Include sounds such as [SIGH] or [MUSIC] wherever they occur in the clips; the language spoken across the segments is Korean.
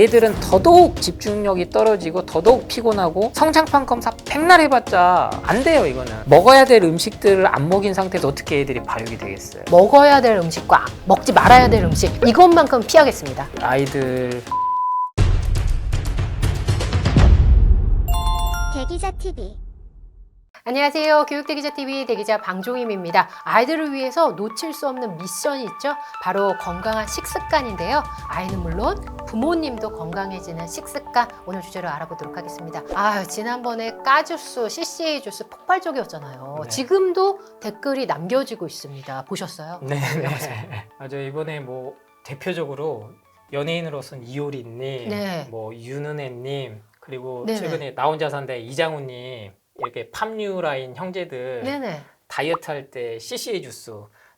애들은 더더욱 집중력이 떨어지고 더더욱 피곤하고 성장판 검사 백날 해봤자 안 돼요 이거는 먹어야 될 음식들을 안 먹인 상태에서 어떻게 애들이 발육이 되겠어요 먹어야 될 음식과 먹지 말아야 될 음식 이것만큼 피하겠습니다. 아이들 대기자 TV 안녕하세요. 교육대기자 TV 대기자 방종임입니다. 아이들을 위해서 놓칠 수 없는 미션이 있죠. 바로 건강한 식습관인데요. 아이는 물론 부모님도 건강해지는 식습관 오늘 주제로 알아보도록 하겠습니다. 아 지난번에 까주스, CCA 주스 폭발적이었잖아요. 네. 지금도 댓글이 남겨지고 있습니다. 보셨어요? 네, 네. 맞아 이번에 뭐 대표적으로 연예인으로서는 이효리님, 네. 뭐 윤은혜님 그리고 네네. 최근에 나 혼자 산다의 이장우님 이렇게 팜유 라인 형제들 네네. 다이어트 할 때 CCA 주스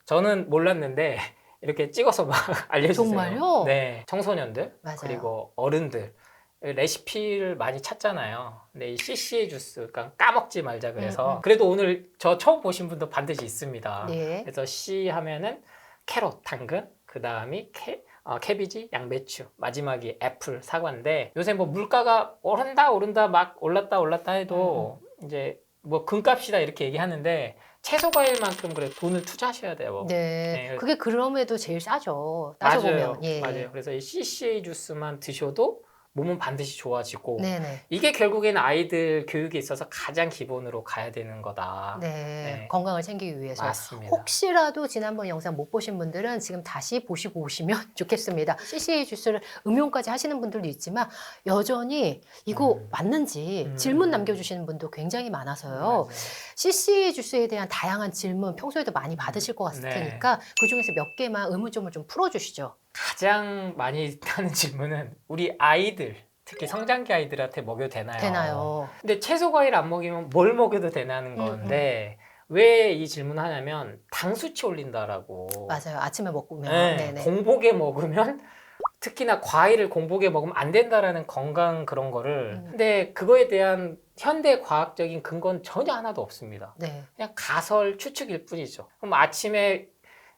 저는 몰랐는데 이렇게 찍어서 막 [LAUGHS] 알려주세요. 정말요? 네, 청소년들 맞아요. 그리고 어른들 레시피를 많이 찾잖아요. 근데 이 CCA 주스, 그러니까 까먹지 말자 그래서 음, 음. 그래도 오늘 저 처음 보신 분도 반드시 있습니다. 네. 그래서 C 하면은 캐럿, 당근, 그 다음이 캐, 어, 캐비지, 양배추, 마지막이 애플, 사과인데 요새 뭐 물가가 오른다 오른다 막 올랐다 올랐다 해도 음, 이제 뭐 금값이다 이렇게 얘기하는데 채소 과일만큼 그래 돈을 투자하셔야 돼요. 네. 네. 그게 그럼에도 제일 싸죠. 따져보면. 맞아요. 예. 맞아요. 그래서 이 CCA 주스만 드셔도 몸은 반드시 좋아지고 네네. 이게 결국에는 아이들 교육에 있어서 가장 기본으로 가야 되는 거다. 네. 네. 건강을 챙기기 위해서. 맞습니다. 혹시라도 지난번 영상 못 보신 분들은 지금 다시 보시고 오시면 [LAUGHS] 좋겠습니다. CCA 주스를 음용까지 하시는 분들도 있지만 여전히 이거 음. 맞는지 음. 질문 남겨주시는 분도 굉장히 많아서요. 맞아요. CCA 주스에 대한 다양한 질문 평소에도 많이 받으실 것 같을 네. 테니까 그 중에서 몇 개만 의문점을 좀 풀어주시죠. 가장 많이 하는 질문은 우리 아이들 특히 성장기 아이들한테 먹여도 되나요? 되나요? 근데 채소 과일 안 먹이면 뭘 먹여도 되냐는 음, 건데 왜 이 질문을 하냐면 당 수치 올린다라고. 맞아요. 아침에 먹으면. 네, 네네. 공복에 먹으면 특히나 과일을 공복에 먹으면 안 된다라는 건강 그런 거를 음. 근데 그거에 대한 현대 과학적인 근거는 전혀 하나도 없습니다. 네. 그냥 가설 추측일 뿐이죠. 그럼 아침에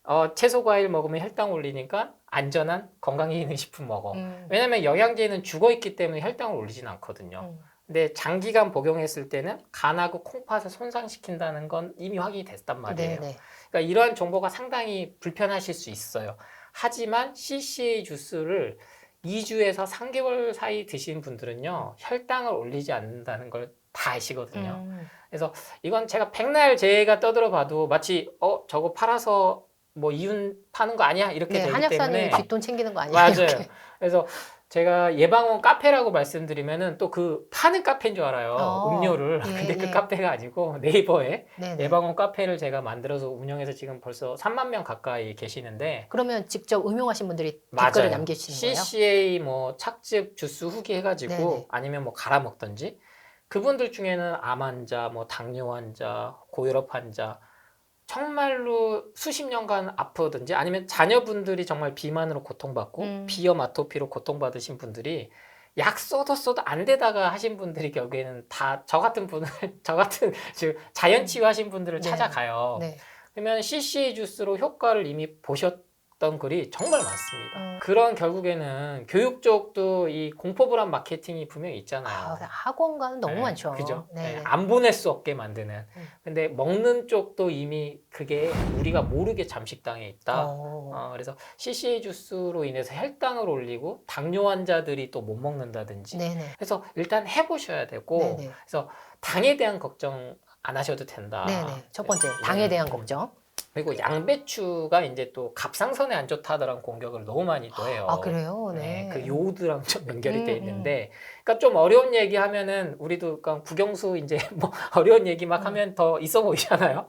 어, 채소 과일 먹으면 혈당 올리니까 안전한 건강에 있는 식품 먹어. 음. 왜냐면 영양제는 죽어 있기 때문에 혈당을 올리진 않거든요. 음. 근데 장기간 복용했을 때는 간하고 콩팥을 손상시킨다는 건 이미 확인이 됐단 말이에요. 네네. 그러니까 이러한 정보가 상당히 불편하실 수 있어요. 하지만 CCA 주스를 2주에서 3개월 사이 드신 분들은요, 혈당을 올리지 않는다는 걸 다 아시거든요. 음. 그래서 이건 제가 백날 제가 떠들어 봐도 마치, 어, 저거 팔아서 뭐 이윤 파는 거 아니야? 이렇게 네, 되기 한약사님 때문에. 뒷돈 챙기는 거 아니에요? 맞아요. 이렇게. 그래서 제가 예방원 카페라고 말씀드리면은 또 그 파는 카페인 줄 알아요. 어, 음료를. 예, 근데 그 예. 카페가 아니고 네이버에 네 네. 예방원 카페를 제가 만들어서 운영해서 지금 벌써 3만 명 가까이 계시는데 그러면 직접 음용하신 분들이 맞아요. 댓글을 남기시는 거예요? CCA 뭐 착즙 주스 후기 해가지고 네네. 아니면 뭐 갈아 먹던지 그분들 중에는 암 환자, 뭐 당뇨 환자, 고혈압 환자 정말로 수십 년간 아프든지 아니면 자녀분들이 정말 비만으로 고통받고 음. 비염 아토피로 고통받으신 분들이 약 써도 써도 안 되다가 하신 분들이 결국에는 다 저 같은 분을 [LAUGHS] 저 같은 즉 자연 치유하신 분들을 네. 찾아가요. 네. 그러면 CCA 주스로 효과를 이미 보셨 던 글이 정말 많습니다. 음. 그런 결국에는 교육 쪽도 이 공포불안 마케팅이 분명히 있잖아요. 아, 학원가는 너무 네, 많죠. 그죠? 네. 네, 안 보낼 수 없게 만드는. 음. 근데 먹는 쪽도 이미 그게 우리가 모르게 잠식당해 있다. 어. 어, 그래서 CCA 주스로 인해서 혈당을 올리고 당뇨 환자들이 또 못 먹는다든지. 네네. 그래서 일단 해보셔야 되고 네네. 그래서 당에 대한 걱정 안 하셔도 된다. 네네. 첫 번째 당에 대한 음. 걱정. 그리고 양배추가 이제 또 갑상선에 안 좋다더란 공격을 너무 많이 또 해요. 아 그래요? 네. 네, 그 요오드랑 좀 [LAUGHS] 연결이 돼 음, 있는데, 그러니까 좀 어려운 얘기 하면은 우리도 그냥 국영수 이제 [LAUGHS] 뭐 어려운 얘기 막 음. 하면 더 있어 보이잖아요.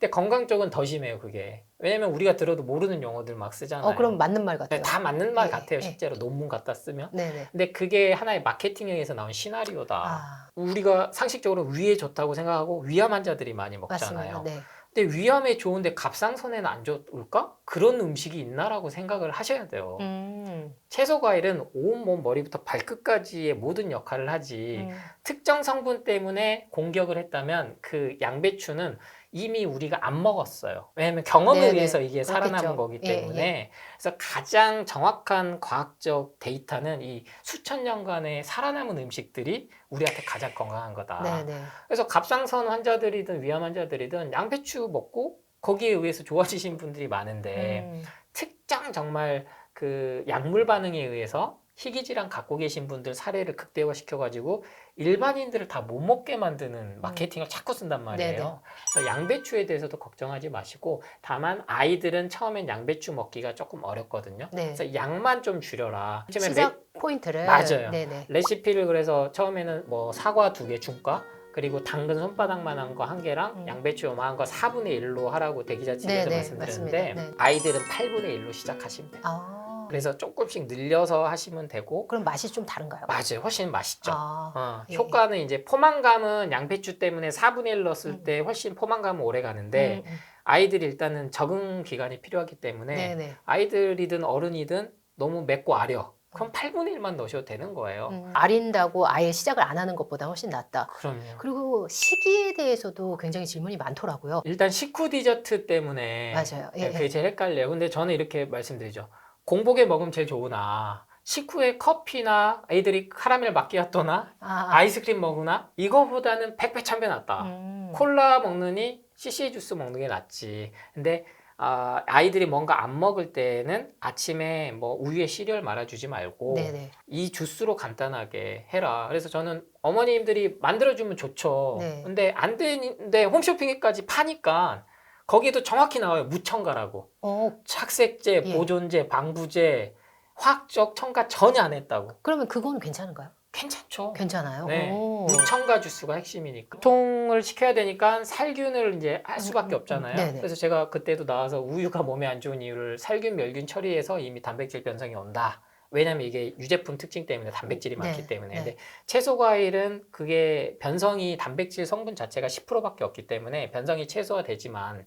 근데 건강 쪽은 더 심해요, 그게. 왜냐면 우리가 들어도 모르는 용어들 막 쓰잖아요. 어 그럼 맞는 말 같아요. 네, 다 맞는 말 네, 같아요, 네. 실제로 논문 갖다 쓰면. 네네. 근데 그게 하나의 마케팅에서 나온 시나리오다. 아 우리가 상식적으로 위에 좋다고 생각하고 위암 환자들이 많이 먹잖아요. 맞습니다. 네. 근데 위암에 좋은데 갑상선에는 안 좋을까? 그런 음식이 있나라고 생각을 하셔야 돼요. 음. 채소 과일은 온몸 머리부터 발끝까지의 모든 역할을 하지 음. 특정 성분 때문에 공격을 했다면 그 양배추는 이미 우리가 안 먹었어요. 왜냐하면 경험에 네네. 의해서 이게 살아남은 그렇겠죠. 거기 예, 때문에 그래서 가장 정확한 과학적 데이터는 이 수천 년간의 살아남은 음식들이 우리한테 가장 건강한 거다. 네네. 그래서 갑상선 환자들이든 위암 환자들이든 양배추 먹고 거기에 의해서 좋아지신 분들이 많은데 음, 특정 정말 그 약물 반응에 의해서 희귀질환 갖고 계신 분들 사례를 극대화 시켜가지고 일반인들을 다 못 먹게 만드는 마케팅을 자꾸 쓴단 말이에요. 음. 네네. 그래서 양배추에 대해서도 걱정하지 마시고 다만 아이들은 처음엔 양배추 먹기가 조금 어렵거든요. 네. 그래서 양만 좀 줄여라. 시작 포인트를 맞아요. 네네. 레시피를 그래서 처음에는 뭐 사과 두 개 중과 그리고 당근 손바닥만한 거 한 개랑 음. 양배추 요만한 거 4분의 1로 하라고 대기자 측에서 말씀드렸는데. 네. 아이들은 8분의 1로 시작하시면 돼요. 아, 그래서 조금씩 늘려서 하시면 되고 그럼 맛이 좀 다른가요? 맞아요. 훨씬 맛있죠. 아, 어, 예. 효과는 이제 포만감은 양배추 때문에 4분의 1 넣었을 음. 때 훨씬 포만감은 오래 가는데 음, 음. 아이들이 일단은 적응 기간이 필요하기 때문에 네네. 아이들이든 어른이든 너무 맵고 아려 그럼 8분의 1만 넣으셔도 되는 거예요. 음, 아린다고 아예 시작을 안 하는 것보다 훨씬 낫다. 그럼요. 그리고 시기에 대해서도 굉장히 질문이 많더라고요. 일단 식후 디저트 때문에 맞아요. 예, 네, 그게 예. 제일 헷갈려요. 근데 저는 이렇게 말씀드리죠. 공복에 먹으면 제일 좋으나 식후에 커피나 애들이 카라멜 마끼아또나 아, 아. 아이스크림 먹으나 이거보다는 백배 천배 낫다. 음. 콜라 먹느니 CC 주스 먹는 게 낫지. 근데 아, 아이들이 뭔가 안 먹을 때는 아침에 뭐 우유에 시리얼 말아주지 말고 네네. 이 주스로 간단하게 해라. 그래서 저는 어머님들이 만들어주면 좋죠. 네. 근데 안 되는데 홈쇼핑에까지 파니까 거기도 정확히 나와요. 무첨가라고. 어, 착색제, 예. 보존제, 방부제, 화학적 첨가 전혀 안 했다고. 그러면 그건 괜찮은가요? 괜찮죠. 괜찮아요. 네. 오. 무첨가 주스가 핵심이니까. 통을 시켜야 되니까 살균을 이제 할 수밖에 음, 음, 없잖아요. 음. 네네. 그래서 제가 그때도 나와서 우유가 몸에 안 좋은 이유를 살균, 멸균 처리해서 이미 단백질 변성이 온다. 왜냐면 이게 유제품 특징 때문에 단백질이 네, 많기 때문에. 네. 근데 채소 과일은 그게 변성이 단백질 성분 자체가 10%밖에 없기 때문에 변성이 최소화되지만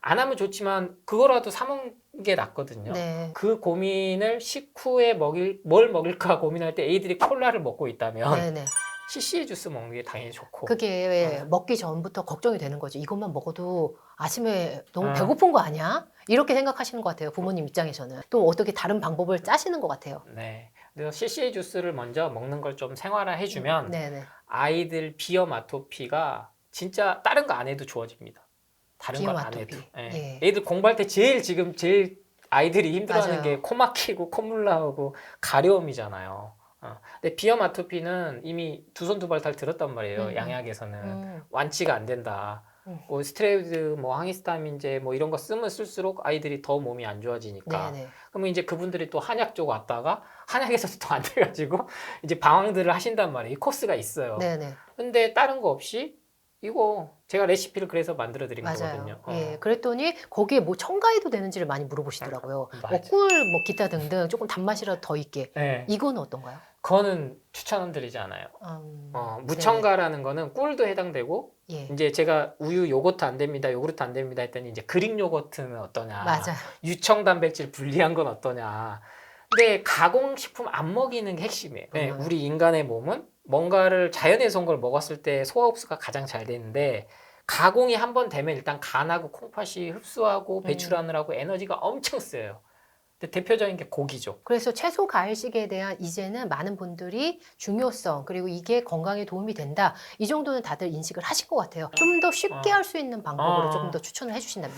안 하면 좋지만 그거라도 사 먹는 게 낫거든요. 네. 그 고민을 식후에 먹일 뭘 먹일까 고민할 때 애들이 콜라를 먹고 있다면 네 네. CC의 주스 먹는 게 당연히 좋고. 그게 왜 어. 먹기 전부터 걱정이 되는 거죠. 이것만 먹어도 아침에 너무 어. 배고픈 거 아니야? 이렇게 생각하시는 것 같아요. 부모님 입장에서는. 또 어떻게 다른 방법을 짜시는 것 같아요. 네. 그래서 CC의 주스를 먼저 먹는 걸 좀 생활화 해주면 네네. 아이들 비염 아토피가 진짜 다른 거 안 해도 좋아집니다. 다른 비염 건안 아토피. 해도. 예. 예. 애들 공부할 때 제일 지금 제일 아이들이 힘들어하는 맞아요. 게 코 막히고 콧물 나오고 가려움이잖아요. 어. 근데 비염 아토피는 이미 두 손 두 발 다 들었단 말이에요. 음, 음. 양약에서는 음. 완치가 안 된다. 음. 뭐 스테로이드, 뭐 항히스타민제 뭐 이런 거 쓰면 쓸수록 아이들이 더 몸이 안 좋아지니까. 네네. 그러면 이제 그분들이 또 한약 쪽 왔다가 한약에서도 또 안 돼가지고 [LAUGHS] 이제 방황들을 하신단 말이에요. 이 코스가 있어요. 네네. 근데 다른 거 없이 이거 제가 레시피를 그래서 만들어 드린. 거거든요. 어. 예. 그랬더니 거기에 뭐 첨가해도 되는지를 많이 물어보시더라고요. 맞아요. 뭐 꿀, 뭐 기타 등등 조금 단맛이라도 더 있게. 네. 이건 어떤가요? 그거는 추천드리지 않아요. 음, 어, 무첨가라는 거는 꿀도 해당되고 예. 이제 제가 우유 요거트 안 됩니다, 요구르트 안 됩니다 했더니 이제 그릭 요거트는 어떠냐, 맞아요. 유청 단백질 분리한 건 어떠냐. 근데 가공식품 안 먹이는 게 핵심이에요. 네, 음. 우리 인간의 몸은 뭔가를 자연에서 온 걸 먹었을 때 소화 흡수가 가장 잘 되는데 가공이 한 번 되면 일단 간하고 콩팥이 흡수하고 음. 배출하느라고 에너지가 엄청 쓰여요. 근데 대표적인 게 고기죠. 그래서 채소 과일식에 대한 이제는 많은 분들이 중요성 그리고 이게 건강에 도움이 된다 이 정도는 다들 인식을 하실 것 같아요. 좀 더 쉽게 어. 할수 있는 방법으로 어. 조금 더 추천을 해주신다면.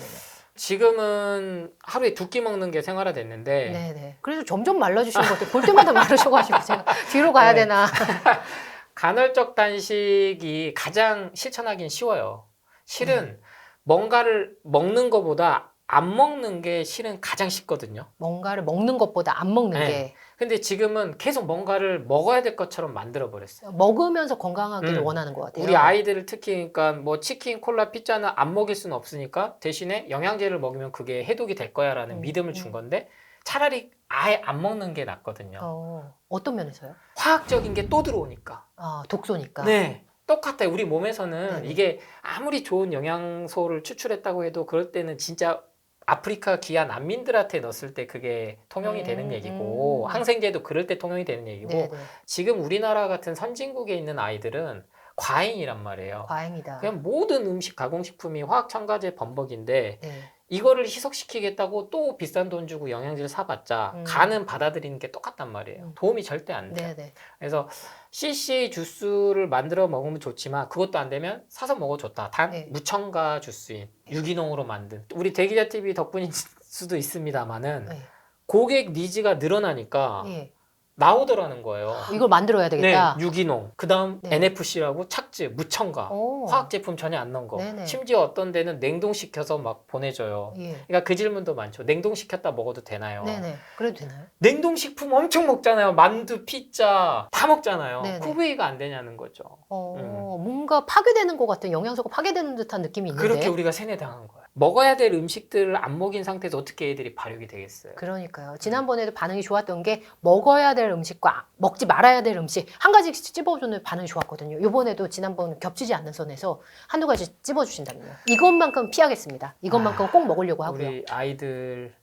지금은 하루에 두 끼 먹는 게 생활화 됐는데 네네. 그래서 점점 말라주시는 것 같아요. 볼 때마다 마르셔가지고 제가 뒤로 가야 네. 되나. [LAUGHS] 간헐적 단식이 가장 실천하기는 쉬워요. 실은 뭔가를 먹는 것보다 안 먹는 게 실은 가장 쉽거든요. 뭔가를 먹는 것보다 안 먹는 네. 근데 지금은 계속 뭔가를 먹어야 될 것처럼 만들어 버렸어요. 게 먹으면서 건강하기를 음. 원하는 것 같아요. 우리 아이들을 특히 그러니까 뭐 치킨, 콜라, 피자는 안 먹일 수는 없으니까 대신에 영양제를 먹이면 그게 해독이 될 거야라는 음, 믿음을 음. 준 건데 차라리 아예 안 먹는 게 낫거든요. 어, 어떤 면에서요? 화학적인 게 또 들어오니까. 아, 독소니까. 네. 똑같아요. 우리 몸에서는 네네. 이게 아무리 좋은 영양소를 추출했다고 해도 그럴 때는 진짜 아프리카 기아 난민들한테 넣었을 때 그게 통용이 음, 되는 얘기고 음. 항생제도 그럴 때 통용이 되는 얘기고 네네. 지금 우리나라 같은 선진국에 있는 아이들은 과잉이란 말이에요. 과잉이다. 그냥 모든 음식 가공식품이 화학 첨가제 범벅인데 네. 이거를 희석시키겠다고 또 비싼 돈 주고 영양제를 사봤자 음. 간은 받아들이는 게 똑같단 말이에요. 음. 도움이 절대 안 돼요. 네, 네. 그래서 CCA 주스를 만들어 먹으면 좋지만 그것도 안 되면 사서 먹어 좋다. 단 네. 무첨가 주스인 유기농으로 만든 우리 대기자 TV 덕분일 [LAUGHS] 수도 있습니다만은 네. 고객 니즈가 늘어나니까 예. 나오더라는 거예요. 이걸 만들어야 되겠다. 네, 유기농. 그다음 네. NFC라고 착즙, 무첨가. 오. 화학 제품 전혀 안 넣은 거. 네네. 심지어 어떤 데는 냉동시켜서 막 보내줘요. 예. 그러니까 그 질문도 많죠. 냉동시켰다 먹어도 되나요? 네네. 그래도 되나요? 냉동식품 엄청 먹잖아요. 만두, 피자 다 먹잖아요. 네네. 구베이가 안 되냐는 거죠. 어, 뭔가 파괴되는 것 같은 영양소가 파괴되는 듯한 느낌이 있는데. 음. 그렇게 우리가 세뇌당한 거예요. 먹어야 될 음식들을 안 먹인 상태에서 어떻게 애들이 발육이 되겠어요? 그러니까요. 지난번에도 반응이 좋았던 게 먹어야 될 음식과 먹지 말아야 될 음식 한 가지씩 찝어주는 반응이 좋았거든요. 이번에도 지난번 겹치지 않는 선에서 한두 가지 찝어주신다면요. 이것만큼 피하겠습니다. 이것만큼 꼭 먹으려고 하고요. 우리 아이들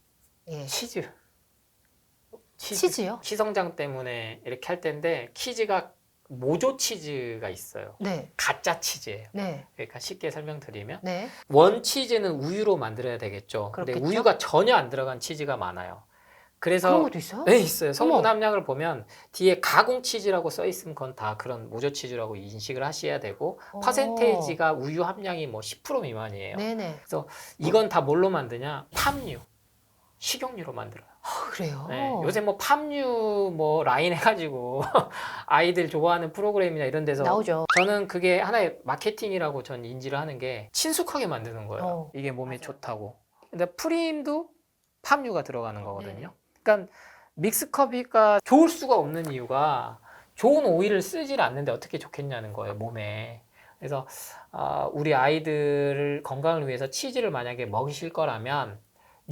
예. 치즈. 치즈. 치즈요? 시성장 때문에 이렇게 할 텐데 치즈가 모조 치즈가 있어요. 네. 가짜 치즈예요. 네. 그러니까 쉽게 설명드리면 네. 원 치즈는 우유로 만들어야 되겠죠. 그렇겠죠? 우유가 전혀 안 들어간 치즈가 많아요. 그런 그래서 것도 있어요? 네 있어요. 성분 어머. 함량을 보면 뒤에 가공 치즈라고 써 있으면 그건 다 그런 모조 치즈라고 인식을 하셔야 되고 어. 퍼센테이지가 우유 함량이 뭐 10% 미만이에요. 네네. 이건 다 뭘로 만드냐? 팜유, 식용유로 만들어요. 아, 그래요. 네, 요새 뭐 팜유 뭐 라인 해가지고 [LAUGHS] 아이들 좋아하는 프로그램이나 이런 데서 나오죠. 저는 그게 하나의 마케팅이라고 전 인지를 하는 게 친숙하게 만드는 거예요. 어, 이게 몸에 맞아요. 좋다고. 근데 프림도 팜유가 들어가는 네. 거거든요. 그러니까 믹스커피가 좋을 수가 없는 이유가 좋은 오일을 쓰질 않는데 어떻게 좋겠냐는 거예요, 몸에. 그래서 아, 우리 아이들 건강을 위해서 치즈를 만약에 먹이실 거라면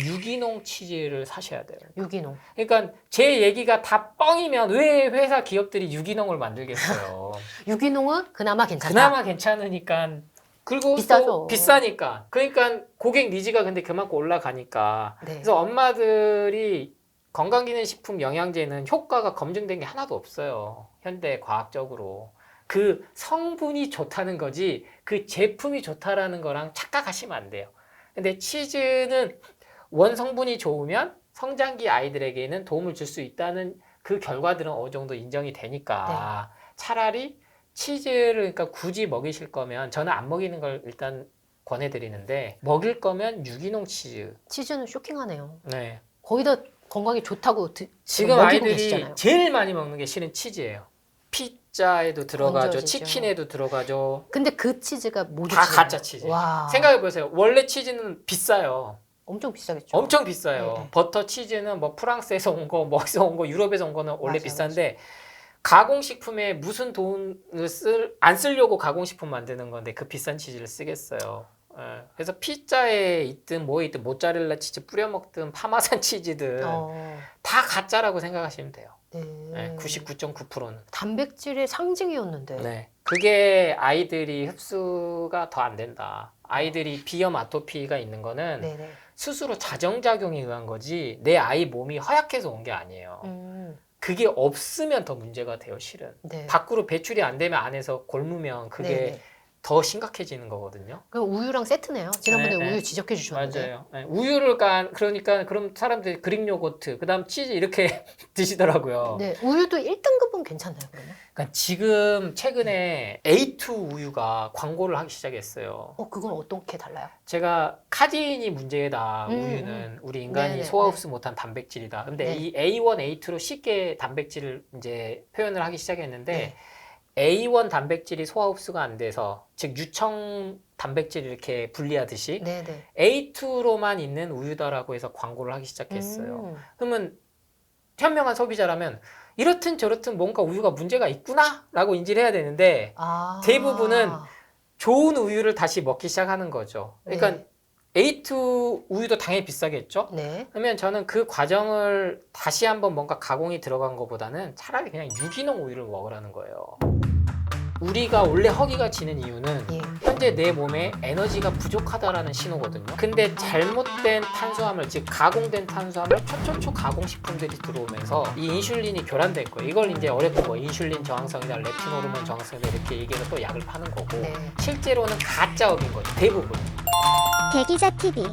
유기농 치즈를 사셔야 돼요. 유기농. 그러니까 제 얘기가 다 뻥이면 왜 회사 기업들이 유기농을 만들겠어요? [LAUGHS] 유기농은 그나마 괜찮다. 그나마 괜찮으니까 그리고 비싸죠. 또 비싸니까 그러니까 고객 니즈가 근데 그만큼 올라가니까 네. 그래서 엄마들이 건강기능식품 영양제는 효과가 검증된 게 하나도 없어요 현대 과학적으로 그 성분이 좋다는 거지 그 제품이 좋다라는 거랑 착각하시면 안 돼요 근데 치즈는 원성분이 좋으면 성장기 아이들에게는 도움을 줄 수 있다는 그 결과들은 어느 정도 인정이 되니까 차라리 치즈를 그러니까 굳이 먹이실 거면 저는 안 먹이는 걸 일단 권해드리는데 먹일 거면 유기농 치즈. 치즈는 쇼킹하네요. 네. 거의 다 건강에 좋다고 드, 지금 아이들이 계시잖아요. 제일 많이 먹는 게 실은 치즈예요. 피자에도 들어가죠, 얹어지죠. 치킨에도 들어가죠. 근데 그 치즈가 모두 다. 가짜 치즈. 와. 생각해 보세요. 원래 치즈는 비싸요. 엄청 비싸겠죠. 엄청 비싸요. 네, 네. 버터 치즈는 뭐 프랑스에서 온 거, 뭐 어디서 온 거, 유럽에서 온 거는 원래 맞아요, 비싼데 가공식품에 무슨 돈을 쓸, 안 쓰려고 가공식품 만드는 건데 그 비싼 치즈를 쓰겠어요. 예. 그래서 피자에 있든 뭐에 있든 모짜렐라 치즈 뿌려 먹든 파마산 치즈든 어. 다 가짜라고 생각하시면 돼요. 네. 예, 99.9%는. 단백질의 상징이었는데. 네. 그게 아이들이 흡수가 더 안 된다. 아이들이 비염 아토피가 있는 거는 네네. 스스로 자정작용에 의한 거지 내 아이 몸이 허약해서 온 게 아니에요. 음. 그게 없으면 더 문제가 돼요, 실은. 네. 밖으로 배출이 안 되면 안에서 골무면 그게 네네. 더 심각해지는 거거든요. 그 우유랑 세트네요. 지난번에 네, 네. 우유 지적해 주셨는데. 맞아요. 네, 우유를 간 그러니까 그럼 사람들이 그릭 요거트, 그다음 치즈 이렇게 [LAUGHS] 드시더라고요. 네. 우유도 1등급은 괜찮나요, 그러면? 그러니까 지금 최근에 A2 우유가 광고를 하기 시작했어요. 어, 그건 어떻게 달라요? 제가 카디인이 문제다. 음, 우유는 우리 인간이 네네, 소화 네. 흡수 못한 단백질이다. 근데 네. 이 A1, A2로 쉽게 단백질을 이제 표현을 하기 시작했는데 네. A1 단백질이 소화 흡수가 안 돼서 즉 유청 단백질 이렇게 분리하듯이 네, 네. A2로만 있는 우유다라고 해서 광고를 하기 시작했어요. 음. 그러면 현명한 소비자라면 이렇든 저렇든 뭔가 우유가 문제가 있구나라고 인지를 해야 되는데 아. 대부분은 좋은 우유를 다시 먹기 시작하는 거죠. 그러니까 네. A2 우유도 당연히 비싸겠죠. 네. 그러면 저는 그 과정을 다시 한번 뭔가 가공이 들어간 것보다는 차라리 그냥 유기농 우유를 먹으라는 거예요. 우리가 원래 허기가 지는 이유는 예. 현재 내 몸에 에너지가 부족하다라는 신호거든요. 근데 잘못된 탄수화물, 즉 가공된 탄수화물, 초초초 가공 식품들이 들어오면서 이 인슐린이 교란된 거예요. 이걸 이제 어렵게 뭐 인슐린 저항성이나 렙틴 호르몬 저항성이다 이렇게 얘기해서 또 약을 파는 거고 네. 실제로는 가짜업인 거죠. 대부분. 대기자 TV